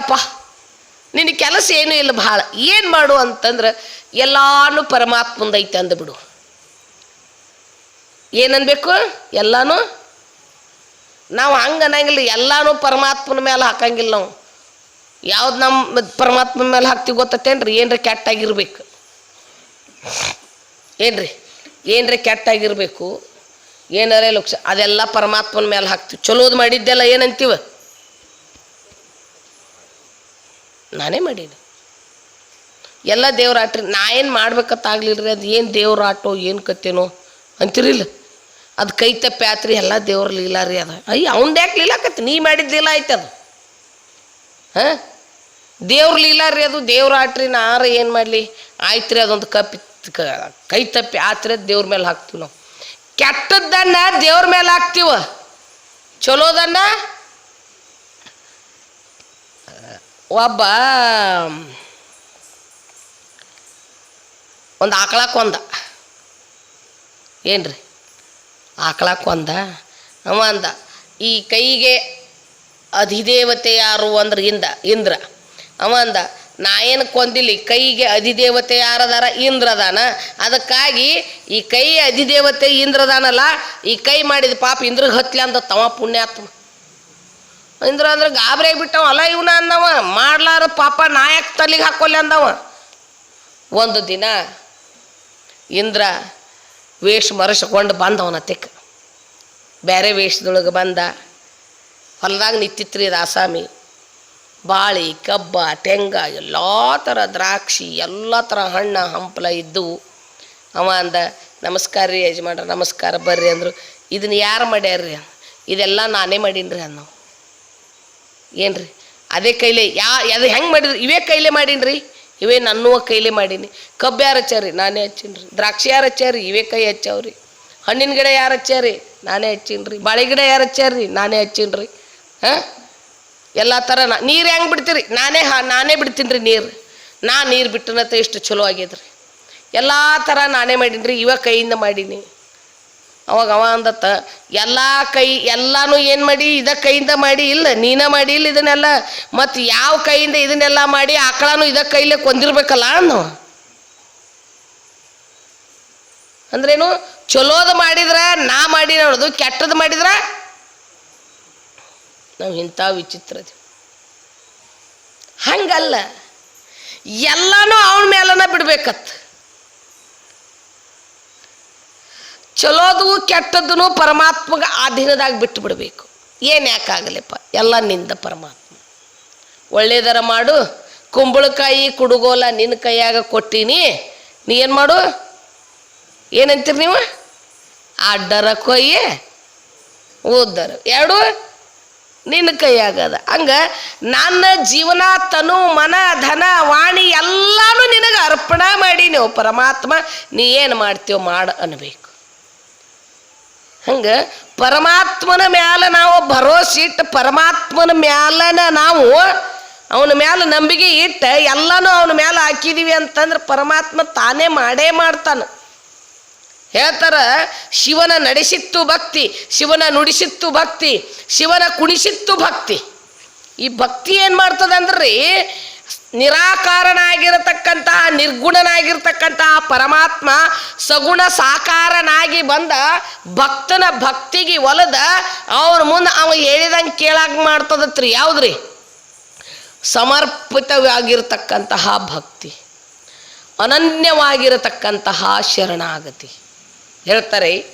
ಆಯ್ತಪ್ಪ ನಿನ್ನ ಕೆಲಸ ಏನೂ ಇಲ್ಲ ಭಾಳ ಏನು ಮಾಡು ಅಂತಂದ್ರೆ ಎಲ್ಲಾನು ಪರಮಾತ್ಮಂದೈತೆ ಅಂದ್ಬಿಡು ಏನನ್ಬೇಕು? ಎಲ್ಲಾನು? ನಾವು ಹಂಗೆ ಅನ್ನಂಗಿಲ್ಲ, ಎಲ್ಲಾನು ಪರಮಾತ್ಮನ ಮೇಲೆ ಹಾಕಂಗಿಲ್ಲ ನಾವು. ಯಾವ್ದು ನಮ್ಮ ಪರಮಾತ್ಮನ ಮೇಲೆ ಹಾಕ್ತೀವಿ ಗೊತ್ತೇನ್ರಿ ಏನ್ರಿ ಕೆಟ್ಟಾಗಿರ್ಬೇಕು? ಏನ್ರಿ? ಏನ್ರಿ ಕೆಟ್ಟಾಗಿರ್ಬೇಕು? ಏನಾರೇ ಲಕ್ಷ ಅದೆಲ್ಲ ಪರಮಾತ್ಮನ ಮೇಲೆ ಹಾಕ್ತೀವಿ. ಚಲೋದು ಮಾಡಿದ್ದೆಲ್ಲ ಏನಂತೀವ? ನಾನೇ ಮಾಡೀನಿ. ಎಲ್ಲ ದೇವ್ರ ಆಟ್ರಿ, ನಾ ಏನು ಮಾಡ್ಬೇಕತ್ತಾಗ್ಲಿಲ್ರಿ? ಅದು ಏನು ದೇವ್ರ ಆಟೋ, ಏನು ಕತ್ತೇನೋ? ಅಂತಿರಿಲ್ಲ. ಅದು ಕೈ ತಪ್ಪೆ ಆತ್ರಿ, ಎಲ್ಲ ದೇವ್ರ ಲೀಲಾ ರೀ ಅದು. ಅಯ್ಯ, ಅವ್ನ್ದು ಯಾಕೆ ಲೀಲಾಕತ್ತಿ ನೀ ಮಾಡಿದ ಲೀಲಾ ಆಯ್ತು ಅದು. ಹಾಂ? ದೇವ್ರ ಲೀಲಾ ರೀ ಅದು, ದೇವ್ರ ಆಟ್ರಿ, ನಾರ ಏನು ಮಾಡಲಿ? ಆಯ್ತು ರೀ ಅದೊಂದು ಕಪ್ಪಿ ಕ- ತಪ್ಪಿ ಆತ್ರಿ ದೇವ್ರ ಮೇಲೆ ಹಾಕ್ತೀವಿ ನಾವು. ಕೆಟ್ಟದ್ದನ್ನ ದೇವ್ರ ಮೇಲೆ ಹಾಕ್ತೀವ? ಚಲೋದನ್ನ ಒಬ್ಬ ಒಂದು ಆಕಳ ಕೊಂದ. ಏನ್ರಿ? ಆಕಳ ಕೊಂದ? ಅವ ಅಂದ, ಈ ಕೈಗೆ ಅಧಿದೇವತೆ ಯಾರು ಅಂದ್ರೆ ಇಂದ, ಇಂದ್ರ. ಅವ ಅಂದ, ನಾ ಏನು ಕೊಂದಿಲ್ಲ ಕೈಗೆ ಅಧಿದೇವತೆ ಯಾರದಾರ ಇಂದ್ರದಾನ? ಅದಕ್ಕಾಗಿ ಈ ಕೈ ಅಧಿದೇವತೆ ಇಂದ್ರದಾನಲ್ಲ, ಈ ಕೈ ಮಾಡಿದ ಪಾಪ ಇಂದ್ರಿಗೆ ಹತ್ಲಿ ಅಂದ, ತವ ಪುಣ್ಯಾತ್ಮ. ಇಂದ್ರ ಅಂದ್ರೆ ಗಾಬರಿ ಆಗಿಬಿಟ್ಟವ. ಅಲ್ಲ ಇವನ ಅಂದವ ಮಾಡ್ಲಾರ ಪಾಪ ನಾಯಕ್ ತಲೆಗೆ ಹಾಕೊಲ್ಲ ಅಂದವ. ಒಂದು ದಿನ ಇಂದ್ರ ವೇಷ ಮರಸ್ಕೊಂಡು ಬಂದವನ ತೆಕ್ಕ ಬೇರೆ ವೇಷದೊಳಗೆ ಬಂದ. ಹೊಲದಾಗ ನಿತ್ತಿತ್ರಿ ರಾಸಾಮಿ. ಬಾಳಿ, ಕಬ್ಬ, ತೆಂಗ, ಎಲ್ಲ ಥರ ದ್ರಾಕ್ಷಿ, ಎಲ್ಲ ಥರ ಹಣ್ಣು, ಹಂಪಲ ಇದ್ದವು ಅವ ಅಂದ, ನಮಸ್ಕಾರ ರೀ ಯಜಮಾನ್ರ, ನಮಸ್ಕಾರ ಬರ್ರಿ ಅಂದರು. ಇದನ್ನ ಯಾರು ಮಾಡ್ಯಾರ್ರಿ? ಇದೆಲ್ಲ ನಾನೇ ಮಾಡೀನಿ ರೀ ಅನ್ನೋ. ಏನ್ರಿ? ಅದೇ ಕೈಲೇ, ಯಾ, ಅದು ಹೆಂಗೆ ಮಾಡಿದ್ರಿ? ಇವೇ ಕೈಲೇ ಮಾಡೀನಿ ಇವೇ ನನ್ನುವ ಕೈಲೇ ಮಾಡೀನಿ. ಕಬ್ಬು ಯಾರು ಹಚ್ಚಾರಿ? ನಾನೇ ಹಚ್ಚೀನಿ ರೀ ದ್ರಾಕ್ಷಿ ಯಾರು ಹಚ್ಚಾರಿ? ಇವೇ ಕೈ ಹಚ್ಚಾವ್ರಿ. ಹಣ್ಣಿನ ಗಿಡ ಯಾರು ಹಚ್ಚಾರಿ? ನಾನೇ ಹಚ್ಚೀನಿ ರೀ ಬಾಳೆ ಗಿಡ ಯಾರು ಹಚ್ಚಾರಿ? ನಾನೇ ಹಚ್ಚೀನಿ ರೀ ಹಾಂ? ಎಲ್ಲ ಥರ ನಾ, ನೀರು ಹೆಂಗೆ ಬಿಡ್ತೀರಿ? ನಾನೇ ಹಾ, ನಾನೇ ಬಿಡ್ತೀನಿ ರೀ ನೀರು. ನಾ ನೀರು ಬಿಟ್ಟನತ್ತ ಇಷ್ಟು ಚಲೋ ಆಗ್ಯದ್ರಿ. ಎಲ್ಲ ಥರ ನಾನೇ ಮಾಡೀನಿ ರೀ ಇವಾಗ ಕೈಯಿಂದ ಮಾಡೀನಿ. ಅವಾಗ ಅವ ಅಂದತ್ತ, ಎಲ್ಲ ಕೈ, ಎಲ್ಲಾನು ಏನು ಮಾಡಿ, ಇದ ಕೈಯಿಂದ ಮಾಡಿ, ಇಲ್ಲ, ನೀನ ಮಾಡಿ, ಇಲ್ಲ, ಇದನ್ನೆಲ್ಲ ಮತ್ತು ಯಾವ ಕೈಯಿಂದ ಇದನ್ನೆಲ್ಲ ಮಾಡಿ, ಆಕಳನು ಇದ ಕೈಲೇ ಕೊಂದಿರ್ಬೇಕಲ್ಲ ಅನ್ನೋ ಅಂದ್ರೇನು, ಚಲೋದು ಮಾಡಿದ್ರೆ, ನಾ ಮಾಡಿ ನೋಡೋದು ಕೆಟ್ಟದ್ದು ಮಾಡಿದ್ರೆ, ನಾವು ಇಂಥ ವಿಚಿತ್ರ. ಹಂಗಲ್ಲ, ಎಲ್ಲನೂ ಅವನ ಮೇಲನ ಬಿಡ್ಬೇಕತ್ತ ಚಲೋದು ಕೆಟ್ಟದ್ದನ್ನು ಪರಮಾತ್ಮಗ ಅಧೀನದಾಗ ಬಿಟ್ಟು ಬಿಡಬೇಕು. ಏನು ಯಾಕಾಗಲಿಪ್ಪ? ಎಲ್ಲ ನಿಂದ ಪರಮಾತ್ಮ. ಒಳ್ಳೇದರ ಮಾಡು. ಕುಂಬಳಕಾಯಿ, ಕುಡುಗೋಲ ನಿನ್ನ ಕೈಯಾಗ ಕೊಟ್ಟೀನಿ. ನೀ ಏನು ಮಾಡು? ಏನಂತೀರಿ ನೀವು? ಅಡ್ಡರ ಕೊಯ್ಯೆ ಓದ್ದರು ಎರಡು ನಿನ್ನ ಕೈಯಾಗದ ಹಂಗ ನನ್ನ ಜೀವನ, ತನು, ಮನ, ಧನ, ವಾಣಿ ಎಲ್ಲಾನು ನಿನಗೆ ಅರ್ಪಣೆ ಮಾಡಿ ನೀವು ಪರಮಾತ್ಮ, ನೀ ಏನು ಮಾಡ್ತೀವೋ ಮಾಡು ಅನ್ಬೇಕು. ಹಂಗೆ ಪರಮಾತ್ಮನ ಮ್ಯಾಲ ನಾವು ಭರೋಸೆ ಇಟ್ಟು ಪರಮಾತ್ಮನ ಮ್ಯಾಲನ ನಾವು ಅವನ ಮ್ಯಾಲ ನಂಬಿಕೆ ಇಟ್ಟು ಎಲ್ಲನೂ ಅವನ ಮ್ಯಾಲ ಹಾಕಿದೀವಿ ಅಂತಂದ್ರೆ ಪರಮಾತ್ಮ ತಾನೇ ಮಾಡೇ ಮಾಡ್ತಾನೆ. ಹೇಳ್ತಾರ, ಶಿವನ ನಡೆಸಿತ್ತು ಭಕ್ತಿ, ಶಿವನ ನುಡಿಸಿತ್ತು ಭಕ್ತಿ, ಶಿವನ ಕುಣಿಸಿತ್ತು ಭಕ್ತಿ. ಈ ಭಕ್ತಿ ಏನು ಮಾಡ್ತದೆ ಅಂದ್ರೆ ನಿರಾಕಾರನಾಗಿರತಕ್ಕಂತಹ, ನಿರ್ಗುಣನಾಗಿರ್ತಕ್ಕಂತಹ ಪರಮಾತ್ಮ ಸಗುಣ ಸಾಕಾರನಾಗಿ ಬಂದ ಭಕ್ತನ ಭಕ್ತಿಗೆ ಒಲದ ಅವ್ರ ಮುಂದೆ ಅವ ಹೇಳಿದಂಗೆ ಕೇಳಾಗ ಮಾಡ್ತದತ್ರಿ. ಯಾವುದ್ರಿ? ಸಮರ್ಪಿತವಾಗಿರತಕ್ಕಂತಹ ಭಕ್ತಿ, ಅನನ್ಯವಾಗಿರತಕ್ಕಂತಹ ಶರಣಾಗತಿ. ಹೇಳ್ತಾರೆ,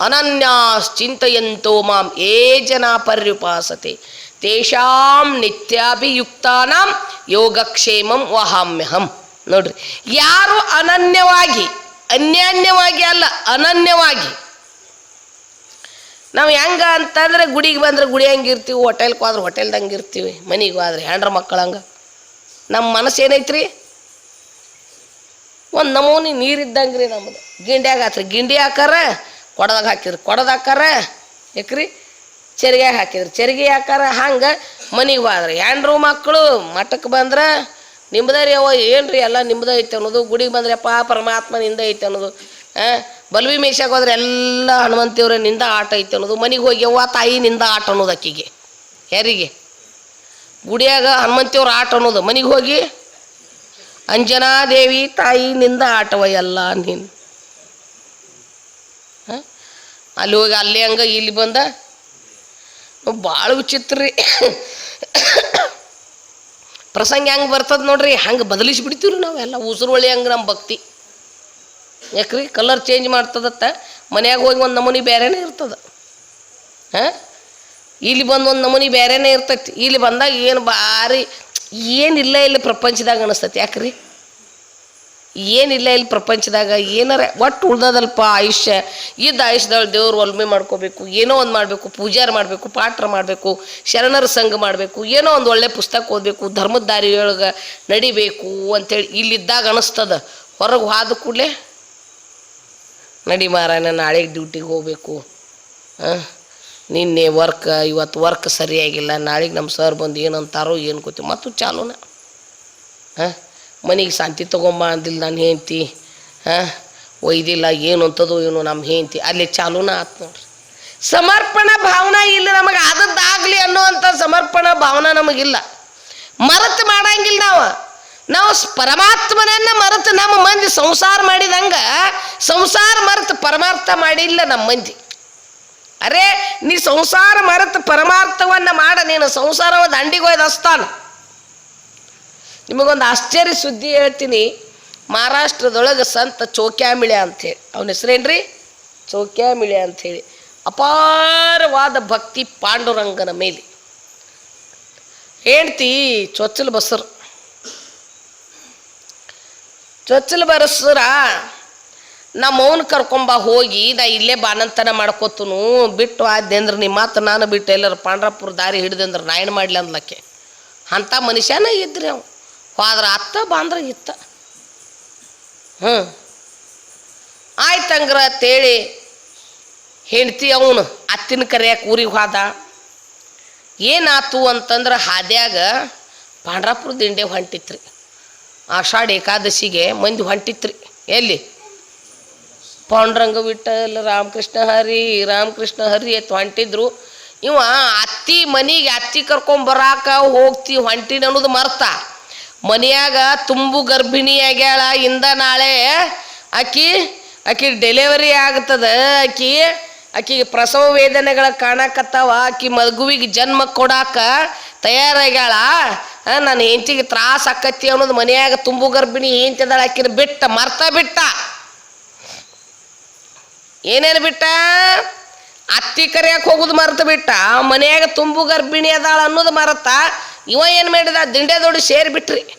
ಅನನ್ಯಾಶ್ಚಿಂತೆಯಂತೋ ಮಾಂ ಏ ಜನ ಪರ್ಯುಪಾಸತೆ. ತೇಷಾಂ ನಿತ್ಯಾಭಿಯುಕ್ತಾನಾಂ ಯೋಗಕ್ಷೇಮಂ ವಹಾಮ್ಯಹಂ ನೋಡ್ರಿ, ಯಾರು ಅನನ್ಯವಾಗಿ, ಅನ್ಯಾನ್ಯವಾಗಿ ಅಲ್ಲ, ಅನನ್ಯವಾಗಿ. ನಾವು ಹೆಂಗ ಅಂತಂದ್ರೆ ಗುಡಿಗೆ ಬಂದ್ರೆ ಗುಡಿ ಹಂಗೆ ಇರ್ತೀವಿ ಹೋಟೆಲ್ಗೆ ಹೋದ್ರೆ ಹೋಟೆಲ್ದಂಗೆ ಇರ್ತೀವಿ ಮನೆಗೆ ಹೋದ್ರೆ ಹೆಂಡ್ರ ಮಕ್ಕಳು ಹಂಗೆ. ನಮ್ಮ ಮನಸ್ಸು ಏನೈತ್ರಿ? ಒಂದು ನಮೂನಿ ನೀರಿದ್ದಂಗೆ ರೀ ನಮ್ಮದು ಗಿಂಡ್ಯಾಗ ಹಾಕ್ರಿ, ಗಿಂಡಿ ಹಾಕಾರ, ಕೊಡದಾಗ ಹಾಕಿದ್ರಿ ಕೊಡದಾಕಾರ ಯಾಕ್ರಿ ಚೆರಿಗ್ಯಾಗ ಹಾಕಿದ್ರು. ಚೆರಿಗೆ ಹಾಕಾರ ಹಂಗೆ ಮನೆಗೆ ಬಾದ್ರೆ ಹೆಂಡ್ರು ಮಕ್ಕಳು ಮಠಕ್ಕೆ ಬಂದ್ರೆ ನಿಮ್ದೇ ರೀ ಅವ ಏನು ರೀ ಎಲ್ಲ ನಿಮ್ದು ಐತೆ ಅನ್ನೋದು, ಗುಡಿಗೆ ಬಂದ್ರಪ್ಪ ಪರಮಾತ್ಮ ನಿಂದ ಐತೆ ಅನ್ನೋದು ಹಾಂ ಬಲ್ವಿ ಮೇಷಾಗ ಹೋದ್ರೆ ಎಲ್ಲ ಹನುಮಂತಿಯವ್ರ ನಿಂದ ಆಟ ಐತೆ ಅನ್ನೋದು, ಮನೆಗೆ ಹೋಗಿ ಅವ್ವ ತಾಯಿ ನಿಂದ ಆಟ ಅನ್ನೋದು ಅಕ್ಕಿಗೆ ಯಾರಿಗೆ? ಗುಡಿಯಾಗ ಹನುಮಂತಿಯವ್ರ ಆಟ ಅನ್ನೋದು, ಮನೆಗೆ ಹೋಗಿ ಅಂಜನಾದೇವಿ ತಾಯಿ ನಿಂದ ಆಟವ ಎಲ್ಲ ನೀನು? ಅಲ್ಲಿ ಹೋಗಿ ಅಲ್ಲಿ ಹಂಗ ಇಲ್ಲಿ ಬಂದ ಭಾಳ ವಿಚಿತ್ರ ರೀ. ಪ್ರಸಂಗ ಹೆಂಗೆ ಬರ್ತದ ನೋಡ್ರಿ, ಹಂಗೆ ಬದಲಿಸಿ ಬಿಡ್ತೀವಿ ರೀ ನಾವೆಲ್ಲ ಉಸಿರು ಹಂಗೆ ನಮ್ಮ ಭಕ್ತಿ. ಯಾಕ್ರಿ? ಕಲರ್ ಚೇಂಜ್ ಮಾಡ್ತದತ್ತ, ಮನ್ಯಾಗ ಹೋಗಿ ಒಂದು ನಮೂನಿ ಬೇರೆನೇ ಇರ್ತದ. ಹಾಂ? ಇಲ್ಲಿ ಬಂದು ಒಂದು ನಮೂನಿ ಬೇರೆನೇ ಇರ್ತೈತಿ. ಇಲ್ಲಿ ಬಂದಾಗ ಏನು ಭಾರಿ ಏನಿಲ್ಲ ಇಲ್ಲಿ ಪ್ರಪಂಚದಾಗ ಅನಿಸ್ತೈತಿ. ಯಾಕ್ರಿ? ಏನಿಲ್ಲ ಇಲ್ಲಿ ಪ್ರಪಂಚದಾಗ, ಏನಾರ ಒಟ್ಟು ಉಳ್ದದಲ್ಪ ಆಯುಷ್ಯ. ಇದ್ದ ಆಯುಷ್ಯದೊಳಗೆ ದೇವ್ರ ಒಲ್ಮೆ ಮಾಡ್ಕೋಬೇಕು, ಏನೋ ಒಂದು ಮಾಡಬೇಕು, ಪೂಜಾರು ಮಾಡಬೇಕು ಪಾಠ ಮಾಡಬೇಕು, ಶರಣರ ಸಂಘ ಮಾಡಬೇಕು, ಏನೋ ಒಂದು ಒಳ್ಳೆ ಪುಸ್ತಕ ಓದಬೇಕು, ಧರ್ಮದ ದಾರಿಯೊಳಗೆ ನಡಿಬೇಕು ಅಂತೇಳಿ ಇಲ್ಲಿದ್ದಾಗ ಅನಿಸ್ತದ. ಹೊರಗೆ ಹಾದ ಕೂಡಲೇ, ನಡಿ ಮಾರಾಯಣ ನಾಳೆಗೆ ಡ್ಯೂಟಿಗೆ ಹೋಗಬೇಕು. ಹಾಂ ನಿನ್ನೆ ವರ್ಕ್, ಇವತ್ತು ವರ್ಕ್ ಸರಿಯಾಗಿಲ್ಲ, ನಾಳೆಗೆ ನಮ್ಮ ಸರ್ ಬಂದು ಏನಂತಾರೋ, ಏನು ಗೊತ್ತಿ ಮತ್ತು ಚಾಲೂನ. ಹಾಂ ಮನೆಗೆ ಶಾಂತಿ ತೊಗೊಂಬ ಅಂದಿಲ್ಲ ನನ್ನ ಹೆಂಡ್ತಿ, ಹಾಂ? ಒಯ್ದಿಲ್ಲ ಏನು ಅಂತದೋ ಏನು ನಮ್ಮ ಹೆಂಡ್ತಿ. ಅಲ್ಲಿ ಚಾಲೂನ ಆತು ನೋಡ್ರಿ. ಸಮರ್ಪಣಾ ಭಾವನಾ ಇಲ್ಲ ನಮಗೆ. ಆದದ್ದಾಗಲಿ ಅನ್ನೋವಂಥ ಸಮರ್ಪಣಾ ಭಾವನಾ ನಮಗಿಲ್ಲ. ಮರೆತು ಮಾಡಂಗಿಲ್ಲ ನಾವು. ನಾವು ಪರಮಾತ್ಮನನ್ನ ಮರೆತು ನಮ್ಮ ಮಂದಿ ಸಂಸಾರ ಮಾಡಿದಂಗ, ಸಂಸಾರ ಮರೆತು ಪರಮಾರ್ಥ ಮಾಡಿಲ್ಲ ನಮ್ಮ ಮಂದಿ. ಅರೆ, ನೀ ಸಂಸಾರ ಮರೆತು ಪರಮಾರ್ಥವನ್ನ ಮಾಡ, ನೀನು ಸಂಸಾರವ ದಂಡಿಗೆ ಹೋಯ್ದು ನಿಮಗೊಂದು ಆಶ್ಚರ್ಯ ಸುದ್ದಿ ಹೇಳ್ತೀನಿ. ಮಹಾರಾಷ್ಟ್ರದೊಳಗೆ ಸಂತ ಚೌಕ್ಯಾಮಿಳೆ ಅಂಥೇಳಿ ಅವನ ಹೆಸರೇನ್ರಿ? ಚೌಕ್ಯಾಮಿಳೆ ಅಂಥೇಳಿ ಅಪಾರವಾದ ಭಕ್ತಿ ಪಾಂಡುರಂಗನ ಮೇಲೆ. ಹೇಳ್ತಿ ಚೊಚ್ಚಲು ಬಸರು ಚೊಚ್ಚಲು ಬರಸ್ರ ನಮ್ಮ ಅವನು ಕರ್ಕೊಂಬ ಹೋಗಿ, ನಾ ಇಲ್ಲೇ ಬಾನಂತನ ಮಾಡ್ಕೋತನು, ಬಿಟ್ಟು ಆದ್ದೆ ಅಂದ್ರೆ ನಿಮ್ಮ ಮಾತು ನಾನು ಬಿಟ್ಟು ಎಲ್ಲರೂ ಪಾಂಡ್ರಪುರ ದಾರಿ ಹಿಡಿದಂದ್ರೆ ನಾ ಮಾಡ್ಲಿ ಅಂದ್ಲಕ್ಕೆ? ಅಂಥ ಮನುಷ್ಯನ ಇದ್ರಿ ಅವ ಹೋದ್ರ ಅತ್ತ ಬಾಂದ್ರ ಇತ್ತ. ಹ್ಞೂ ಆಯ್ತಂಗ್ರ ತೇಳಿ ಹೆಂಡ್ತಿ ಅವನು ಅತ್ತಿನ ಕರೆಯಕ್ಕೆ ಊರಿಗೆ ಹೋದ. ಏನಾತು ಅಂತಂದ್ರೆ ಹಾದ್ಯಾಗ ಪಾಂಡ್ರಾಪುರ ದಿಂಡೆ ಹೊಂಟಿತ್ರಿ. ಆಷಾಢ ಏಕಾದಶಿಗೆ ಮಂದಿ ಹೊಂಟಿತ್ರಿ. ಎಲ್ಲಿ? ಪಾಂಡ್ರಂಗ ವಿಠಲ್ ರಾಮಕೃಷ್ಣ ಹರಿ ರಾಮಕೃಷ್ಣ ಹರಿ ಅಂತ ಹೊಂಟಿದ್ರು. ಇವ ಅತ್ತಿ ಮನಿಗೆ ಅತ್ತಿ ಕರ್ಕೊಂಬರಾಕ ಹೋಗ್ತಿ ಹೊಂಟಿನ ಅನ್ನೋದು ಮರ್ತ. ಮನ್ಯಾಗ ತುಂಬು ಗರ್ಭಿಣಿ ಆಗ್ಯಾಳ ಇಂದ ನಾಳೆ ಆಕಿ ಆಕಿ ಡೆಲಿವರಿ ಆಗ್ತದ, ಆಕಿ, ಆಕಿಗೆ ಪ್ರಸವ ವೇದನೆಗಳ ಕಾಣಕತ್ತಾವ, ಆಕಿ ಮಗುವಿಗೆ ಜನ್ಮ ಕೊಡಾಕ ತಯಾರಾಗ್ಯಾಳ. ನನ್ನ ಹೆಂಚಿಗೆ ತ್ರಾಸ ಆಕತಿ ಅನ್ನೋದು ಮನೆಯಾಗ ತುಂಬು ಗರ್ಭಿಣಿ ಹೆಂಚದಾಳ ಆಕಿನ ಬಿಟ್ಟ, ಮರ್ತ ಬಿಟ್ಟ. ಏನೇನು ಬಿಟ್ಟ? ಅತ್ತಿ ಕರೆಯಕ್ಕೆ ಹೋಗುದು ಮರೆತು ಬಿಟ್ಟ. ಮನೆಯಾಗ ತುಂಬು ಗರ್ಭಿಣಿ ಅದಾಳ ಅನ್ನೋದು ಮರತ. ಇವ ಏನು ಮಾಡಿದ? ದಿಂಡೆ ಜೋಡಿ ಸೇರಿ ಬಿಟ್ರಿ.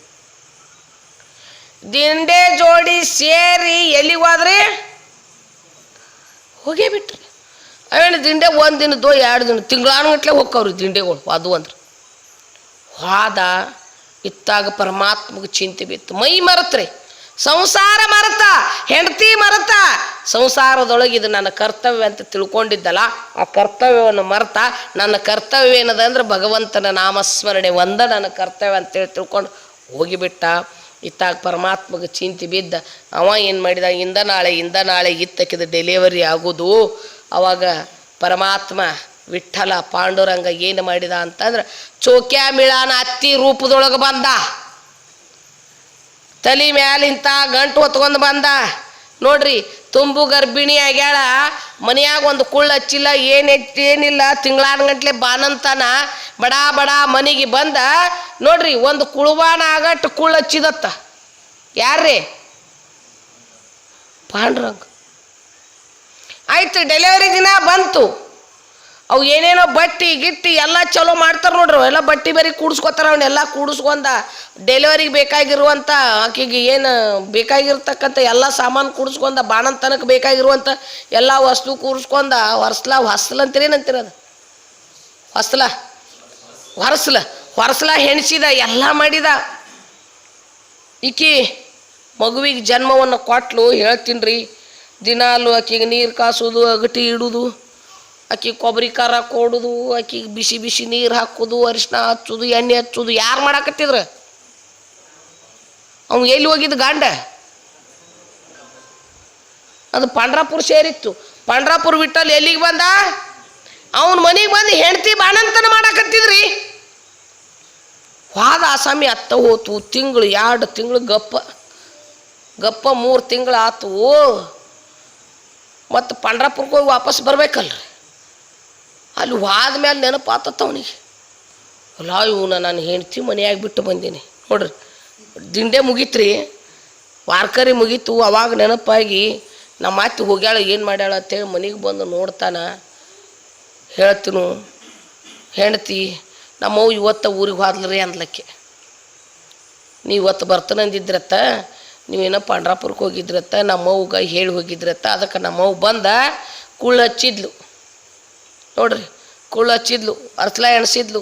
ದಿಂಡೆ ಜೋಡಿ ಸೇರಿ ಎಲ್ಲಿಗೆ ಹೋದ್ರಿ? ಹೋಗೇ ಬಿಟ್ರಿ. ಅವೇನು ದಿಂಡೆ ಒಂದು ದಿನದ್ದು ಎರಡು ದಿನ ತಿಂಗಳಾನುಗಟ್ಲೆ ಹೋಕ್ಕವ್ರಿ ದಿಂಡೆಗಳು ಅದು ಅಂದ್ರೆ. ಹೋದ, ಇತ್ತಾಗ ಪರಮಾತ್ಮಗೆ ಚಿಂತೆ ಬಿತ್ತು. ಮೈ ಮರತ್ರಿ. ಸಂಸಾರ ಮರತ, ಹೆಂಡತಿ ಮರತ, ಸಂಸಾರದೊಳಗೆ ಇದು ನನ್ನ ಕರ್ತವ್ಯ ಅಂತ ತಿಳ್ಕೊಂಡಿದ್ದಲ್ಲ, ಆ ಕರ್ತವ್ಯವನ್ನು ಮರೆತ, ನನ್ನ ಕರ್ತವ್ಯ ಏನದ ಅಂದ್ರೆ ಭಗವಂತನ ನಾಮಸ್ಮರಣೆ ಒಂದ ನನ್ನ ಕರ್ತವ್ಯ ಅಂತೇಳಿ ತಿಳ್ಕೊಂಡು ಹೋಗಿಬಿಟ್ಟ. ಇತ್ತಾಗ ಪರಮಾತ್ಮಗೆ ಚಿಂತೆ ಬಿದ್ದ. ಅವ ಏನು ಮಾಡಿದ? ಇಂದ ನಾಳೆ ಇಂದ ನಾಳೆ ಇತ್ತಕ್ಕಿದ ಡೆಲಿವರಿ ಆಗೋದು. ಅವಾಗ ಪರಮಾತ್ಮ ವಿಠಲ ಪಾಂಡುರಂಗ ಏನು ಮಾಡಿದ ಅಂತಂದ್ರೆ ಚೋಕ್ಯಾ ಮಿಳಾನ ಅತ್ತಿ ರೂಪದೊಳಗೆ ಬಂದ. ತಲೆ ಮ್ಯಾಲಿಂತ ಗಂಟು ಹೊತ್ಕೊಂಡು ಬಂದ. ನೋಡ್ರಿ, ತುಂಬು ಗರ್ಭಿಣಿ ಆಗ್ಯಾಳ, ಮನೆಯಾಗ ಒಂದು ಕುಳ್ಳು ಹಚ್ಚಿಲ್ಲ, ಏನು ಏನಿಲ್ಲ ತಿಂಗಳಾನ ಗಂಟ್ಲೆ ಬಾನಂತನ ಬಡ ಬಡ ಮನೆಗೆ ಬಂದ. ನೋಡ್ರಿ, ಒಂದು ಕುಳುವಾನ ಆಗಟ್ಟು ಕುಳ್ಳು ಹಚ್ಚಿದತ್ತ. ಯಾರ್ರಿ? ಪಾಂಡ್ರಂಗ್. ಆಯ್ತು ಡೆಲಿವರಿ ದಿನ ಬಂತು. ಅವು ಏನೇನೋ ಬಟ್ಟಿ ಗಿಟ್ಟಿ ಎಲ್ಲ ಚಲೋ ಮಾಡ್ತಾರೆ ನೋಡ್ರಿ ಎಲ್ಲ ಬಟ್ಟಿ ಬರೀ ಕೂಡಿಸ್ಕೊತಾರ ಅವನ್ನೆಲ್ಲ ಕೂಡಿಸ್ಕೊಂಡ ಡೆಲಿವರಿಗೆ ಬೇಕಾಗಿರುವಂಥ ಆಕೆಗೆ ಏನು ಬೇಕಾಗಿರ್ತಕ್ಕಂಥ ಎಲ್ಲ ಸಾಮಾನು ಕೂಡಿಸ್ಕೊಂಡ ಬಾಣಂತನಕ್ಕೆ ಬೇಕಾಗಿರುವಂಥ ಎಲ್ಲ ವಸ್ತು ಕೂಡಿಸ್ಕೊಂಡ, ಹೊರ್ಸ್ಲ ಹೊಸ್ಲ ಅದು? ಹೊಸ್ಲ ಹೊರಸ್ಲ. ಹೊರಸ್ಲ ಹೆಣಿಸಿದ, ಎಲ್ಲ ಮಾಡಿದ. ಈಕಿ ಮಗುವಿಗೆ ಜನ್ಮವನ್ನು ಕೊಟ್ಲು ಹೇಳ್ತೀನಿ ರೀ ದಿನಾಲು ಆಕೆಗೆ ನೀರು ಕಾಸೋದು, ಅಗಟಿ ಇಡೋದು. ಆಕಿಗೆ ಕೊಬ್ಬರಿ ಖಾರ ಕೊಡುದು ಆಕಿಗೆ ಬಿಸಿ ಬಿಸಿ ನೀರು ಹಾಕೋದು ಅರಿಶಿನ ಹಚ್ಚೋದು, ಎಣ್ಣೆ ಹಚ್ಚೋದು, ಯಾರು ಮಾಡಾಕತ್ತಿದ್ರು? ಅವ್ನು ಎಲ್ಲಿ ಹೋಗಿದ್ದು ಗಾಂಡ? ಅದು ಪಾಂಡ್ರಾಪುರ ಸೇರಿತ್ತು. ಪಾಂಡ್ರಾಪುರ ಬಿಟ್ಟಲ್ಲಿ ಎಲ್ಲಿಗೆ ಬಂದ? ಅವನ ಮನೆಗೆ ಬಂದು ಹೆಂಡತಿ ಬಾಣಂತನ ಮಾಡಾಕತ್ತಿದ್ರಿ. ಹೋದ ಆಸಾಮಿ ಅತ್ತ ಹೋತು, ತಿಂಗಳು ಎರಡು ತಿಂಗಳು ಗಪ್ಪ ಗಪ್ಪ ಮೂರು ತಿಂಗಳು ಆತು. ಮತ್ತು ಪಂಡ್ರಾಪುರಕ್ಕೆ ಹೋಗಿ ವಾಪಸ್ ಬರ್ಬೇಕಲ್ರಿ? ಅಲ್ಲಿ ಹೋದ ಮೇಲೆ ನೆನಪಾತತ್ತ ಅವನಿಗೆ. ಅಲ್ಲ, ಇವನ ನಾನು ಹೆಂಡ್ತಿ ಮನೆಯಾಗಿ ಬಿಟ್ಟು ಬಂದೀನಿ. ನೋಡ್ರಿ, ದಿಂಡೆ ಮುಗೀತ್ರಿ, ವಾರ್ಕರಿ ಮುಗೀತು, ಅವಾಗ ನೆನಪಾಗಿ ನಮ್ಮ ಅತ್ತೆ ಹೋಗ್ಯಾಳ, ಏನು ಮಾಡ್ಯಾಳ ಅಂತೇಳಿ ಮನೆಗೆ ಬಂದು ನೋಡ್ತಾನ. ಹೇಳ್ತೀನು, ಹೆಂಡ್ತಿ, ನಮ್ಮವ್ವ ಇವತ್ತು ಊರಿಗೆ ಹೋದ್ಲರಿ ಅಂದ್ಲಕ್ಕೆ. ನೀವು ಇವತ್ತು ಬರ್ತಾನಂದಿದ್ರತ್ತ ನೀವೇನೋ ಪಾಂಡ್ರಾಪುರಕ್ಕೆ ಹೋಗಿದ್ರತ್ತ ನಮ್ಮವ್ಗ ಹೇಳಿ ಹೋಗಿದ್ರತ್ತ, ಅದಕ್ಕೆ ನಮ್ಮವ್ವ ಬಂದ, ಕುಳ್ಳು ಹಚ್ಚಿದ್ಲು. ನೋಡ್ರಿ, ಕುಳ್ಳು ಹಚ್ಚಿದ್ಲು, ಅರ್ಸ್ಲ ಎಣ್ಸಿದ್ಲು.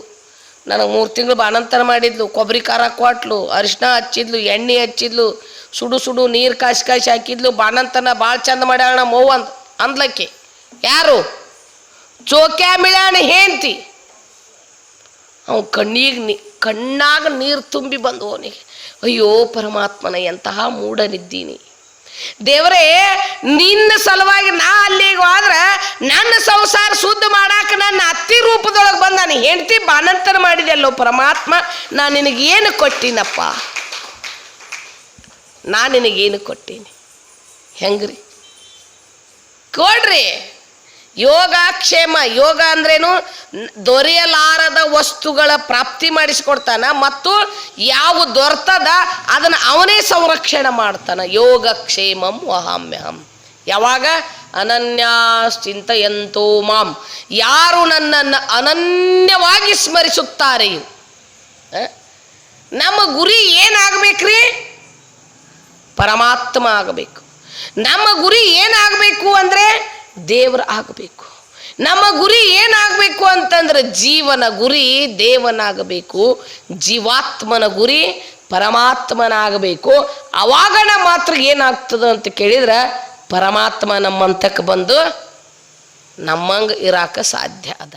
ನನಗೆ ಮೂರು ತಿಂಗಳು ಬಾಣಂತರ ಮಾಡಿದ್ಲು ಕೊಬ್ಬರಿ ಖಾರ ಕೊಟ್ಲು ಅರಿಶಿನ ಹಚ್ಚಿದ್ಲು, ಎಣ್ಣೆ ಹಚ್ಚಿದ್ಲು, ಸುಡು ಸುಡು ನೀರು ಕಾಸಿ ಕಾಸಿ ಹಾಕಿದ್ಲು, ಬಾಣಂತನ ಭಾಳ ಚಂದ ಮಾಡ್ಯಾಳ ಮೋವ್ ಅಂದ್, ಅಂದ್ಲಕ್ಕೆ. ಯಾರು? ಚೋಕ್ಯಾ ಮಿಳ್ಯಾಣ ಹೇಂತಿ ಅವ ಕಣ್ಣಿಗೆ ನೀ, ಕಣ್ಣಾಗ ನೀರು ತುಂಬಿ ಬಂದು ಅವನಿಗೆ, ಅಯ್ಯೋ ಪರಮಾತ್ಮನ ಎಂತಹ ಮೂಢನಿದ್ದೀನಿ. ದೇವರೇ, ನಿನ್ನ ಸಲುವಾಗಿ ನಾ ಅಲ್ಲಿಗೆ ಹೋದ್ರ ನನ್ನ ಸಂಸಾರ ಶುದ್ಧ ಮಾಡಾಕ ನನ್ನ ಅತ್ತಿ ರೂಪದೊಳಗೆ ಬಂದು ನಾನು ಹೆಂಡತಿ ಬಾನಂತರ ಮಾಡಿದೆಲ್ಲೋ ಪರಮಾತ್ಮ, ನಾ ನಿನಗೇನು ಕೊಟ್ಟಿನಪ್ಪ? ನಾ ನಿನಗೇನು ಕೊಟ್ಟೀನಿ? ಹೆಂಗ್ರಿ? ಕೊಡ್ರಿ. ಯೋಗ ಕ್ಷೇಮ ಯೋಗ ಅಂದ್ರೇನು ದೊರೆಯಲಾರದ ವಸ್ತುಗಳ ಪ್ರಾಪ್ತಿ ಮಾಡಿಸಿಕೊಡ್ತಾನ ಮತ್ತು ಯಾವ ದೊರ್ತದ ಅದನ್ನು ಅವನೇ ಸಂರಕ್ಷಣೆ ಮಾಡ್ತಾನ. ಯೋಗ ಕ್ಷೇಮಂ ವಹಾಮ್ಯಹಂ. ಯಾವಾಗ? ಅನನ್ಯಾಶ್ಚಿಂತೆಯಂತೋ ಮಾಂ. ಯಾರು ನನ್ನನ್ನು ಅನನ್ಯವಾಗಿ ಸ್ಮರಿಸುತ್ತಾರೆ? ನಮ್ಮ ಗುರಿ ಏನಾಗಬೇಕ್ರಿ? ಪರಮಾತ್ಮ ಆಗಬೇಕು. ನಮ್ಮ ಗುರಿ ಏನಾಗಬೇಕು ಅಂದರೆ ದೇವ್ರ ಆಗಬೇಕು. ನಮ್ಮ ಗುರಿ ಏನಾಗಬೇಕು ಅಂತಂದ್ರೆ ಜೀವನ ಗುರಿ, ದೇವನಾಗಬೇಕು, ಜೀವಾತ್ಮನ ಗುರಿ, ಪರಮಾತ್ಮನಾಗಬೇಕು. ನಮ್ಮ ಮಾತ್ರ ಏನಾಗ್ತದೆ ಅಂತ ಕೇಳಿದ್ರೆ ಪರಮಾತ್ಮ ನಮ್ಮಂತಕ್ಕೆ ಬಂದು ನಮ್ಮಂಗೆ ಇರಾಕ ಸಾಧ್ಯ ಅದ.